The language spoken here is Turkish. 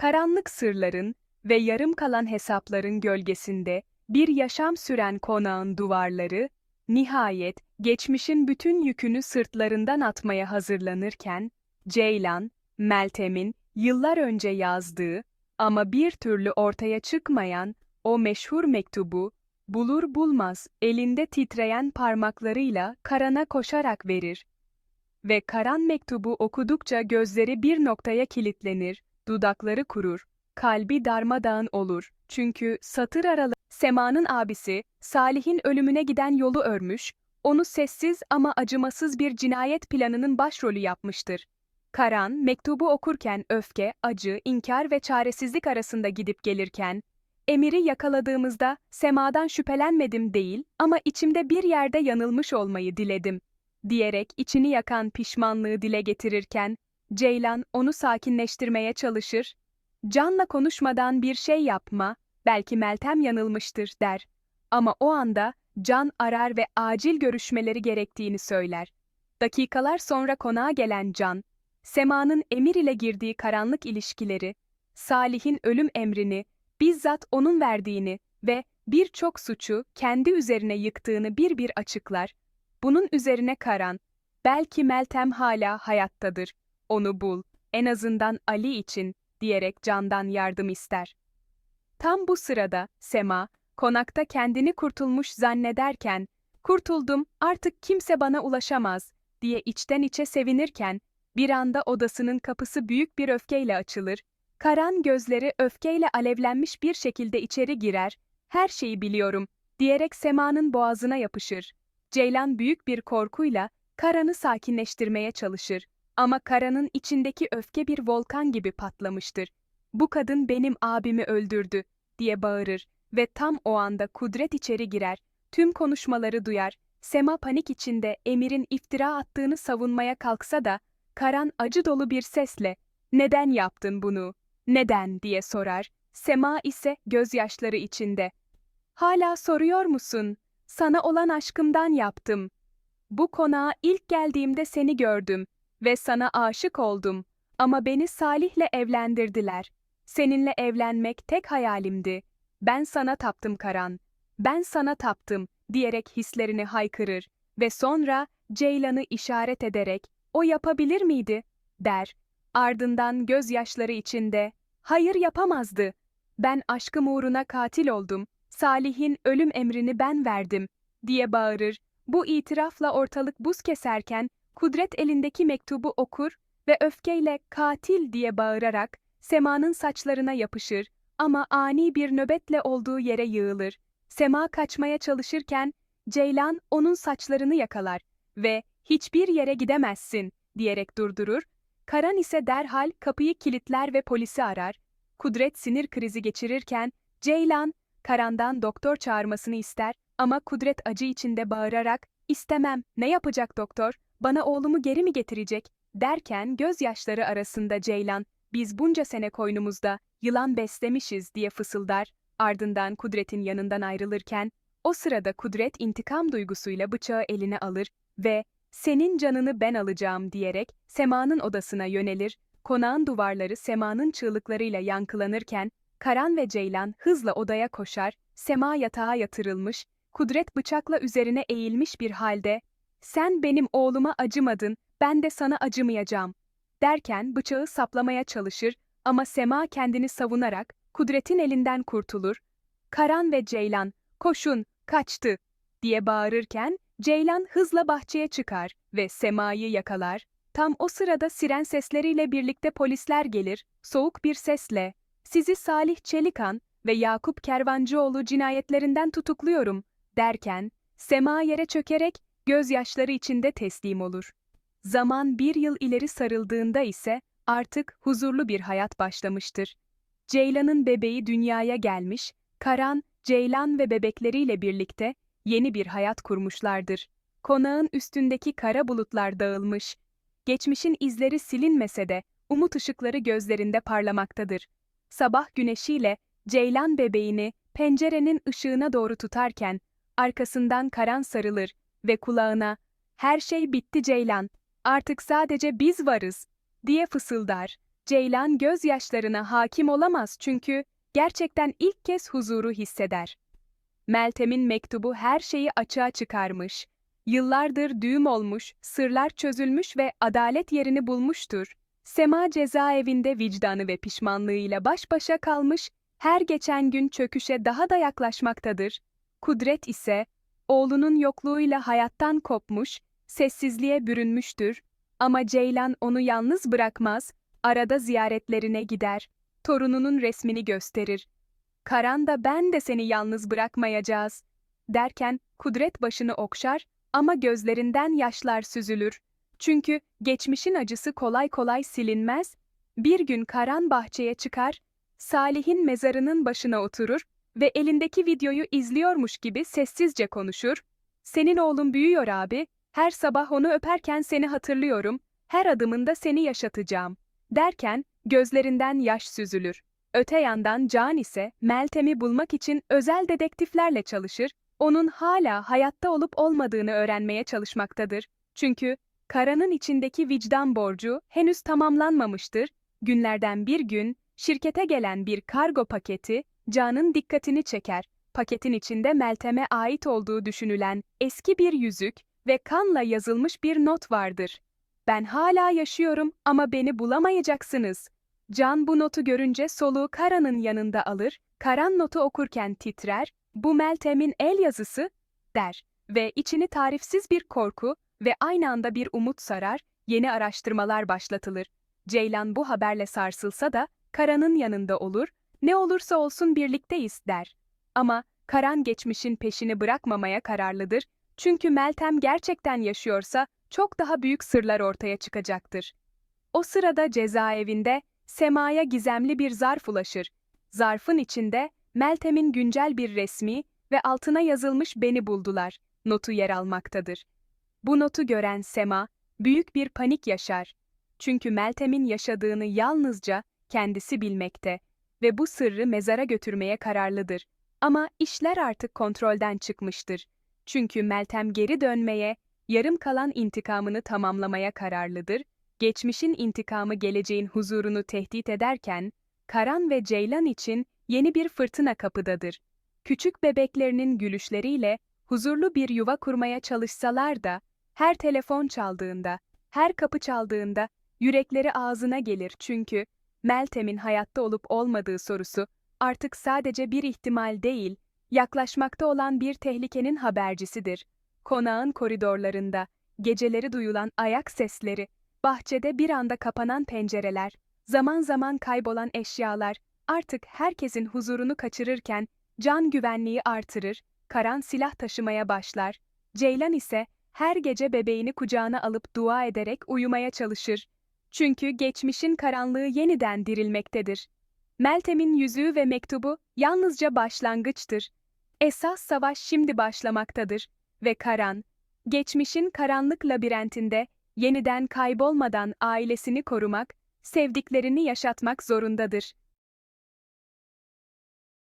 Karanlık sırların ve yarım kalan hesapların gölgesinde bir yaşam süren konağın duvarları, nihayet geçmişin bütün yükünü sırtlarından atmaya hazırlanırken, Ceylan, Meltem'in yıllar önce yazdığı ama bir türlü ortaya çıkmayan o meşhur mektubu, bulur bulmaz elinde titreyen parmaklarıyla Karan'a koşarak verir. Ve Karan mektubu okudukça gözleri bir noktaya kilitlenir, dudakları kurur, kalbi darmadağın olur. Çünkü satır aralı Sema'nın abisi, Salih'in ölümüne giden yolu örmüş, onu sessiz ama acımasız bir cinayet planının başrolü yapmıştır. Karan, mektubu okurken öfke, acı, inkar ve çaresizlik arasında gidip gelirken, Emir'i yakaladığımızda Sema'dan şüphelenmedim değil ama içimde bir yerde yanılmış olmayı diledim, diyerek içini yakan pişmanlığı dile getirirken, Ceylan onu sakinleştirmeye çalışır, Can'la konuşmadan bir şey yapma, belki Meltem yanılmıştır der. Ama o anda Can arar ve acil görüşmeleri gerektiğini söyler. Dakikalar sonra konağa gelen Can, Sema'nın Emir ile girdiği karanlık ilişkileri, Salih'in ölüm emrini, bizzat onun verdiğini ve birçok suçu kendi üzerine yıktığını bir bir açıklar. Bunun üzerine Karan, belki Meltem hala hayattadır, onu bul, en azından Ali için, diyerek Can'dan yardım ister. Tam bu sırada Sema, konakta kendini kurtulmuş zannederken, kurtuldum artık kimse bana ulaşamaz, diye içten içe sevinirken, bir anda odasının kapısı büyük bir öfkeyle açılır, Karan gözleri öfkeyle alevlenmiş bir şekilde içeri girer, her şeyi biliyorum, diyerek Sema'nın boğazına yapışır. Ceylan büyük bir korkuyla Karan'ı sakinleştirmeye çalışır. Ama Karan'ın içindeki öfke bir volkan gibi patlamıştır. Bu kadın benim abimi öldürdü, diye bağırır ve tam o anda Kudret içeri girer, tüm konuşmaları duyar, Sema panik içinde Emir'in iftira attığını savunmaya kalksa da, Karan acı dolu bir sesle, neden yaptın bunu, neden? diye sorar, Sema ise gözyaşları içinde, hala soruyor musun, sana olan aşkımdan yaptım. Bu konağa ilk geldiğimde seni gördüm ve sana aşık oldum ama beni Salih'le evlendirdiler. Seninle evlenmek tek hayalimdi. Ben sana taptım Karan. Ben sana taptım diyerek hislerini haykırır ve sonra Ceylan'ı işaret ederek o yapabilir miydi der. Ardından gözyaşları içinde hayır yapamazdı. Ben aşkım uğruna katil oldum. Salih'in ölüm emrini ben verdim diye bağırır. Bu itirafla ortalık buz keserken Kudret elindeki mektubu okur ve öfkeyle katil diye bağırarak Sema'nın saçlarına yapışır ama ani bir nöbetle olduğu yere yığılır. Sema kaçmaya çalışırken Ceylan onun saçlarını yakalar ve hiçbir yere gidemezsin diyerek durdurur. Karan ise derhal kapıyı kilitler ve polisi arar. Kudret sinir krizi geçirirken Ceylan Karan'dan doktor çağırmasını ister ama Kudret acı içinde bağırarak "İstemem, ne yapacak doktor? Bana oğlumu geri mi getirecek?" derken gözyaşları arasında Ceylan "Biz bunca sene koynumuzda yılan beslemişiz." diye fısıldar. Ardından Kudret'in yanından ayrılırken o sırada Kudret intikam duygusuyla bıçağı eline alır ve "Senin canını ben alacağım." diyerek Sema'nın odasına yönelir. Konağın duvarları Sema'nın çığlıklarıyla yankılanırken Karan ve Ceylan hızla odaya koşar, Sema yatağa yatırılmış, Kudret bıçakla üzerine eğilmiş bir halde, sen benim oğluma acımadın, ben de sana acımayacağım, derken bıçağı saplamaya çalışır ama Sema kendini savunarak Kudret'in elinden kurtulur. Karan ve Ceylan, koşun, kaçtı, diye bağırırken Ceylan hızla bahçeye çıkar ve Sema'yı yakalar. Tam o sırada siren sesleriyle birlikte polisler gelir, soğuk bir sesle, sizi Salih Çelikan ve Yakup Kervancıoğlu cinayetlerinden tutukluyorum, derken, Sema yere çökerek gözyaşları içinde teslim olur. Zaman bir yıl ileri sarıldığında ise artık huzurlu bir hayat başlamıştır. Ceylan'ın bebeği dünyaya gelmiş, Karan, Ceylan ve bebekleriyle birlikte yeni bir hayat kurmuşlardır. Konağın üstündeki kara bulutlar dağılmış. Geçmişin izleri silinmese de umut ışıkları gözlerinde parlamaktadır. Sabah güneşiyle Ceylan bebeğini pencerenin ışığına doğru tutarken arkasından Karan sarılır ve kulağına "Her şey bitti Ceylan, artık sadece biz varız." diye fısıldar. Ceylan gözyaşlarına hakim olamaz çünkü gerçekten ilk kez huzuru hisseder. Meltem'in mektubu her şeyi açığa çıkarmış. Yıllardır düğüm olmuş, sırlar çözülmüş ve adalet yerini bulmuştur. Sema cezaevinde vicdanı ve pişmanlığıyla baş başa kalmış, her geçen gün çöküşe daha da yaklaşmaktadır. Kudret ise, oğlunun yokluğuyla hayattan kopmuş, sessizliğe bürünmüştür. Ama Ceylan onu yalnız bırakmaz, arada ziyaretlerine gider, torununun resmini gösterir. Karan da ben de seni yalnız bırakmayacağız, derken Kudret başını okşar ama gözlerinden yaşlar süzülür. Çünkü geçmişin acısı kolay kolay silinmez. Bir gün Karan bahçeye çıkar, Salih'in mezarının başına oturur ve elindeki videoyu izliyormuş gibi sessizce konuşur. Senin oğlun büyüyor abi, her sabah onu öperken seni hatırlıyorum, her adımında seni yaşatacağım. Derken gözlerinden yaş süzülür. Öte yandan Can ise Meltem'i bulmak için özel dedektiflerle çalışır, onun hala hayatta olup olmadığını öğrenmeye çalışmaktadır. Çünkü Kara'nın içindeki vicdan borcu henüz tamamlanmamıştır. Günlerden bir gün şirkete gelen bir kargo paketi Can'ın dikkatini çeker. Paketin içinde Meltem'e ait olduğu düşünülen eski bir yüzük ve kanla yazılmış bir not vardır. Ben hala yaşıyorum ama beni bulamayacaksınız. Can bu notu görünce soluğu Kara'nın yanında alır, Karan notu okurken titrer, bu Meltem'in el yazısı, der ve içini tarifsiz bir korku ve aynı anda bir umut sarar, yeni araştırmalar başlatılır. Ceylan bu haberle sarsılsa da, Karan'ın yanında olur, ne olursa olsun birlikteyiz der. Ama Karan geçmişin peşini bırakmamaya kararlıdır, çünkü Meltem gerçekten yaşıyorsa, çok daha büyük sırlar ortaya çıkacaktır. O sırada cezaevinde, Sema'ya gizemli bir zarf ulaşır. Zarfın içinde, Meltem'in güncel bir resmi ve altına yazılmış beni buldular, notu yer almaktadır. Bu notu gören Sema, büyük bir panik yaşar. Çünkü Meltem'in yaşadığını yalnızca kendisi bilmekte ve bu sırrı mezara götürmeye kararlıdır. Ama işler artık kontrolden çıkmıştır. Çünkü Meltem geri dönmeye, yarım kalan intikamını tamamlamaya kararlıdır. Geçmişin intikamı geleceğin huzurunu tehdit ederken, Karan ve Ceylan için yeni bir fırtına kapıdadır. Küçük bebeklerinin gülüşleriyle huzurlu bir yuva kurmaya çalışsalar da, her telefon çaldığında, her kapı çaldığında yürekleri ağzına gelir çünkü Meltem'in hayatta olup olmadığı sorusu artık sadece bir ihtimal değil, yaklaşmakta olan bir tehlikenin habercisidir. Konağın koridorlarında, geceleri duyulan ayak sesleri, bahçede bir anda kapanan pencereler, zaman zaman kaybolan eşyalar, artık herkesin huzurunu kaçırırken can güvenliği artırır, Karan silah taşımaya başlar, Ceylan ise her gece bebeğini kucağına alıp dua ederek uyumaya çalışır. Çünkü geçmişin karanlığı yeniden dirilmektedir. Meltem'in yüzüğü ve mektubu yalnızca başlangıçtır. Esas savaş şimdi başlamaktadır ve Karan, geçmişin karanlık labirentinde yeniden kaybolmadan ailesini korumak, sevdiklerini yaşatmak zorundadır.